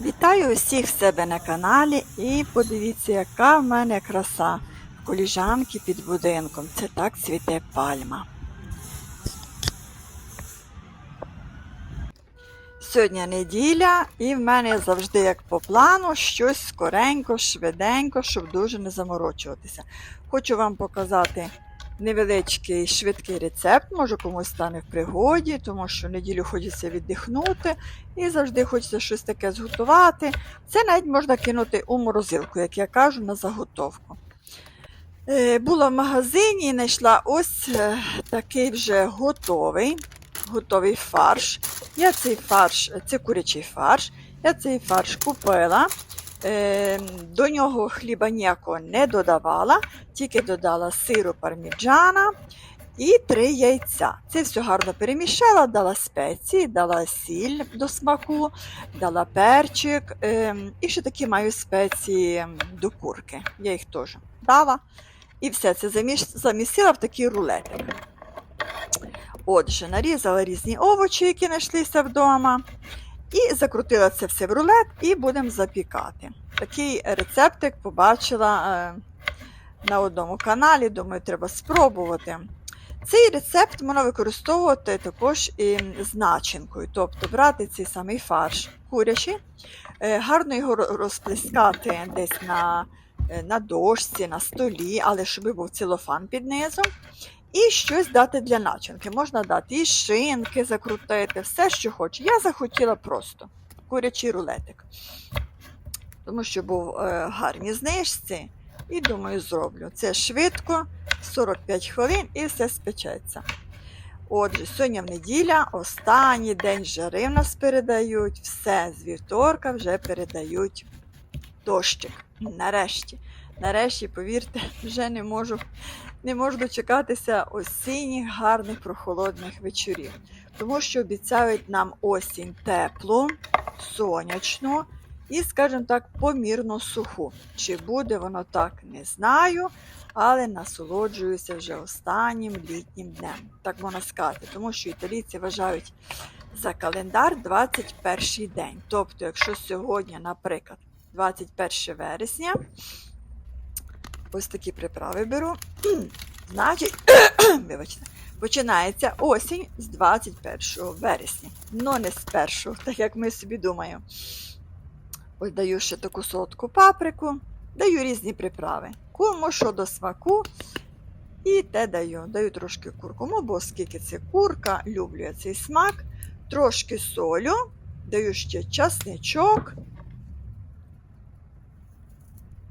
Вітаю усіх в себе на каналі і подивіться, яка в мене краса в коліжанки під будинком. Це так цвіте пальма. Сьогодні неділя, і в мене завжди, як по плану, щось скоренько, швиденько, щоб дуже не заморочуватися. Хочу вам показати невеличкий швидкий рецепт, може комусь стане в пригоді, тому що неділю хочеться віддихнути і завжди хочеться щось таке зготувати. Це навіть можна кинути у морозилку, як я кажу, на заготовку. Е, Була в магазині і знайшла ось е, такий вже готовий, готовий фарш. Я цей фарш, це курячий фарш, я цей фарш купила. Е, До нього хліба ніякого не додавала, тільки додала сиру парміджана і три яйця. Це все гарно перемішала, дала спеції, дала сіль до смаку, дала перчик. е, І ще такі маю спеції до курки. Я їх теж дала. І все це замісила в такий рулетик. Отже, нарізала різні овочі, які знайшлися вдома. І закрутила це все в рулет і будемо запікати. Такий рецептик побачила е, на одному каналі, думаю, треба спробувати. Цей рецепт можна використовувати також і з начинкою, тобто брати цей самий фарш курячий, е, гарно його розплескати десь на, е, на дошці, на столі, але щоб був целофан під низом. І щось дати для начинки. Можна дати і шинки закрутити, все, що хоче. Я захотіла просто курячий рулетик. Тому що був е, гарні знижці. І думаю, зроблю. Це швидко, 45 хвилин і все спечеться. Отже, сьогодні в неділя, останній день жари в нас передають, все з вівторка вже передають дощик. Нарешті. Нарешті, повірте, вже не можу, не можу дочекатися осінніх гарних прохолодних вечорів. Тому що обіцяють нам осінь теплу, сонячну і, скажімо так, помірно суху. Чи буде воно так, не знаю, але насолоджуюся вже останнім літнім днем, так можна сказати, тому що італійці вважають за календар 21 день. Тобто, якщо сьогодні, наприклад, 21 вересня, ось такі приправи беру, значить, починається осінь з 21 вересня, но не з 1, так як ми собі думаємо. Даю ще таку солодку паприку, даю різні приправи. Кому що до смаку. І те даю. Даю трошки куркуму, бо оскільки це курка, люблю я цей смак. Трошки солю, даю ще часничок.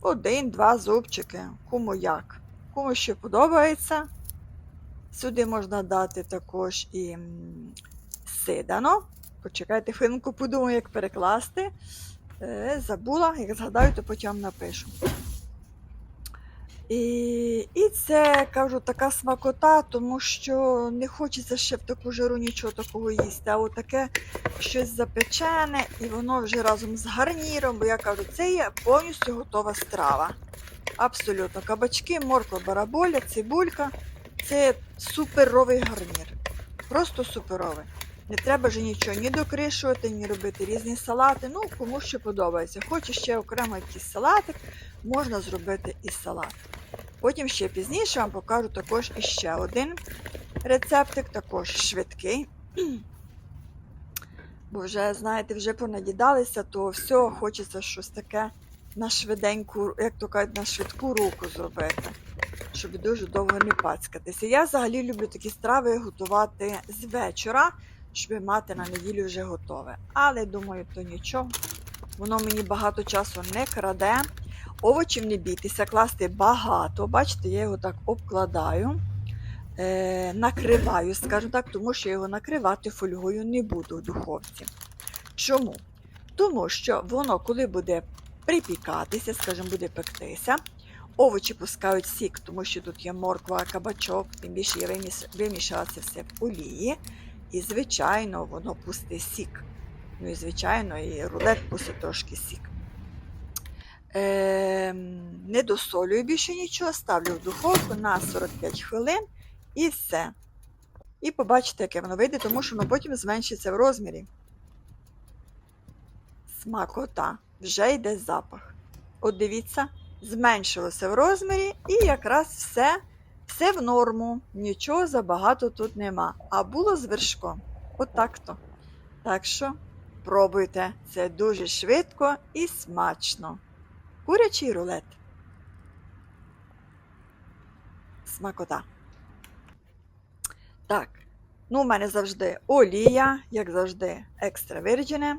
Один-два зубчики. Кому як. Кому що подобається. Сюди можна дати також і сидано. Почекайте хвилинку, подумаю, як перекласти. Е, забула, як згадаю, то потім напишу. І, і це, кажу, така смакота, тому що не хочеться ще в таку жару нічого такого їсти. А отаке щось запечене, і воно вже разом з гарніром, бо я кажу, це є повністю готова страва. Абсолютно. Кабачки, морква, бараболя, цибулька це суперовий гарнір. Просто суперовий. Не треба ж нічого ні докришувати, ні робити різні салати. Ну, кому що подобається. Хоче ще окремо якийсь салатик, можна зробити і салат. Потім ще пізніше вам покажу також іще один рецептик, також швидкий. Бо вже, знаєте, вже понадідалися, то все, хочеться щось таке на швиденьку, як то кажуть, на швидку руку зробити, щоб дуже довго не пацькатися. Я взагалі люблю такі страви готувати з вечора, щоб мати на неділю вже готове. Але думаю, то нічого. Воно мені багато часу не краде. Овочів не бійтеся, класти багато. Бачите, я його так обкладаю, е, накриваю, скажімо так, тому що я його накривати фольгою не буду в духовці. Чому? Тому що воно, коли буде припікатися, скажімо, буде пектися, овочі пускають сік, тому що тут є морква, кабачок, тим більше я вимішала це все в олії. І, звичайно, воно пустить сік. Ну і, звичайно, і рулет пустить трошки сік. Ем, не досолюю більше нічого, ставлю в духовку на 45 хвилин і все. І побачите, яке воно вийде, тому що воно потім зменшиться в розмірі. Смакота. Вже йде запах. От дивіться, зменшилося в розмірі і якраз все, все в норму. Нічого забагато тут нема. А було з вершком. Отак-то. Так що пробуйте. Це дуже швидко і смачно. Курячий рулет. Смакота. Так. Ну, у мене завжди олія, як завжди, екстра вирджене.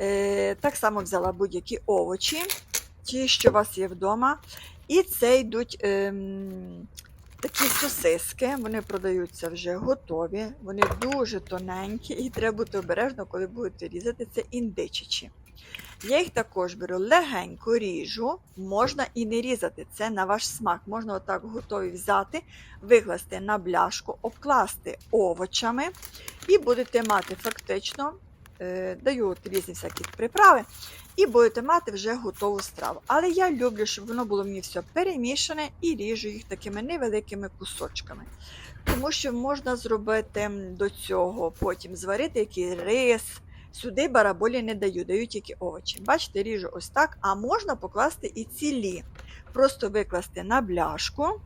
Е, так само взяла будь-які овочі, ті, що у вас є вдома. І це йдуть ем, такі сосиски, вони продаються вже готові, вони дуже тоненькі, і треба бути обережно, коли будете різати. Це індичичі. Я їх також беру легенько ріжу, можна і не різати, це на ваш смак. Можна отак готові взяти, викласти на бляшку, обкласти овочами, і будете мати фактично, даю от різні всякі приправи, і будете мати вже готову страву. Але я люблю, щоб воно було мені все перемішане і ріжу їх такими невеликими кусочками. Тому що можна зробити до цього, потім зварити якийсь рис. Сюди бараболі не даю, даю тільки овочі. Бачите, ріжу ось так, а можна покласти і цілі. Просто викласти на бляшку,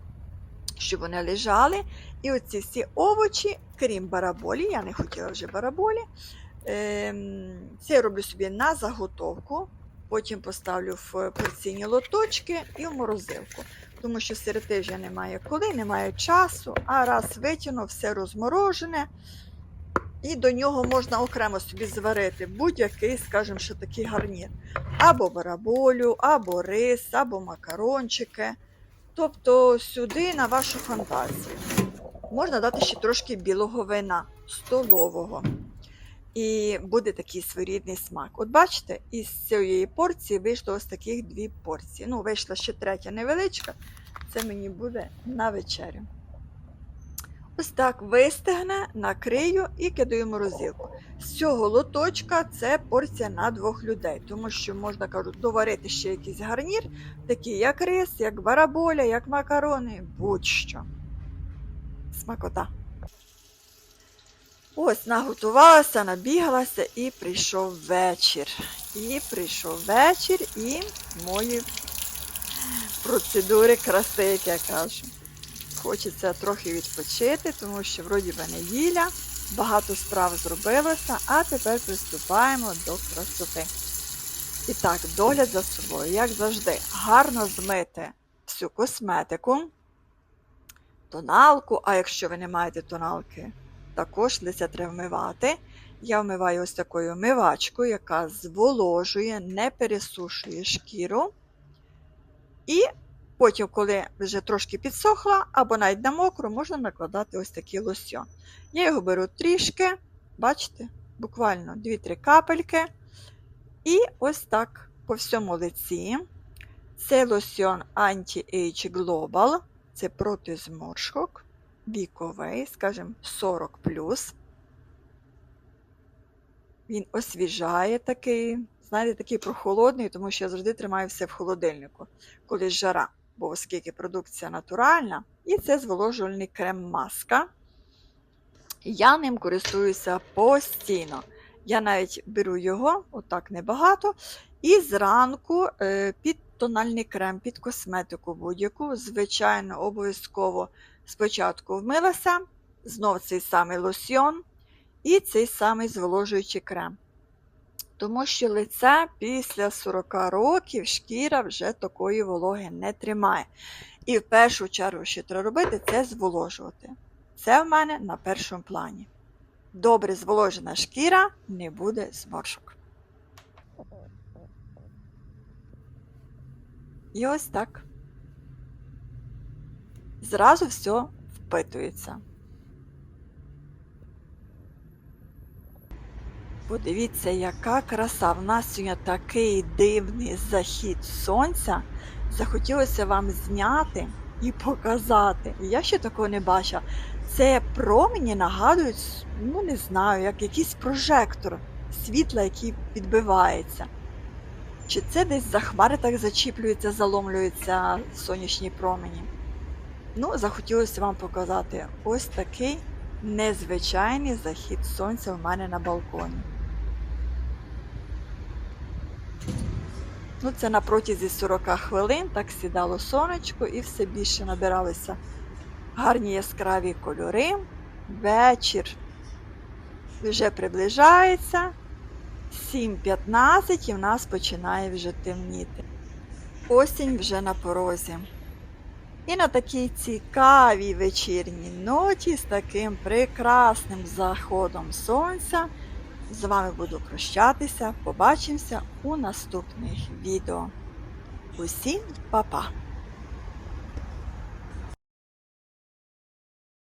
щоб вони лежали. І оці всі овочі, крім бараболі, я не хотіла вже бараболі. Ем, Це я роблю собі на заготовку. Потім поставлю в порційні лоточки і в морозилку. Тому що серед тижня немає коли, немає часу, а раз витягну, все розморожене. І до нього можна окремо собі зварити будь-який, скажімо, що такий гарнір. Або бараболю, або рис, або макарончики. Тобто сюди на вашу фантазію. Можна дати ще трошки білого вина, столового. І буде такий своєрідний смак. От бачите, із цієї порції вийшло ось таких дві порції. Ну, вийшла ще третя невеличка. Це мені буде на вечерю. Ось так вистигне, накрию і кидаю в морозилку. З цього лоточка це порція на двох людей, тому що можна кажу, доварити ще якийсь гарнір, такий як рис, як бараболя, як макарони, будь-що. Смакота. Ось наготувалася, набігалася і прийшов вечір. І прийшов вечір і мої процедури краси, як я кажу. Хочеться трохи відпочити, тому що вроді би неділя, багато справ зробилося, а тепер приступаємо до красоти. І так, догляд за собою, як завжди, гарно змити всю косметику, тоналку, а якщо ви не маєте тоналки, також лиця треба вмивати. Я вмиваю ось такою вмивачкою, яка зволожує, не пересушує шкіру. І Потім, коли вже трошки підсохла, або навіть на мокру, можна накладати ось такий лосьон. Я його беру трішки, бачите, буквально 2-3 капельки. І ось так по всьому лиці. Це лосьон Anti-Age Global, це проти зморшок, віковий, скажімо, 40. Він освіжає такий, знаєте, такий прохолодний, тому що я завжди тримаю все в холодильнику, коли жара бо оскільки продукція натуральна, і це зволожувальний крем-маска. Я ним користуюся постійно. Я навіть беру його, отак небагато, і зранку е, під тональний крем, під косметику будь-яку. Звичайно, обов'язково спочатку вмилася, знов цей самий лосьйон і цей самий зволожуючий крем. Тому що лице після 40 років шкіра вже такої вологи не тримає. І в першу чергу, що треба робити, це зволожувати. Це в мене на першому плані. Добре зволожена шкіра не буде зморшок. І ось так. Зразу все впитується. Подивіться, яка краса. В нас сьогодні такий дивний захід сонця. Захотілося вам зняти і показати. Я ще такого не бачила. Це промені нагадують, ну не знаю, як якийсь прожектор світла, який відбивається. Чи це десь за хмари так зачіплюється, заломлюються сонячні промені? Ну, захотілося вам показати ось такий незвичайний захід сонця у мене на балконі. Ну, це на протязі 40 хвилин так сідало сонечко і все більше набиралися гарні яскраві кольори. Вечір вже приближається. 7.15 і в нас починає вже темніти. Осінь вже на порозі. І на такій цікавій вечірній ноті з таким прекрасним заходом сонця з вами буду прощатися. Побачимося у наступних відео. Усім па-па!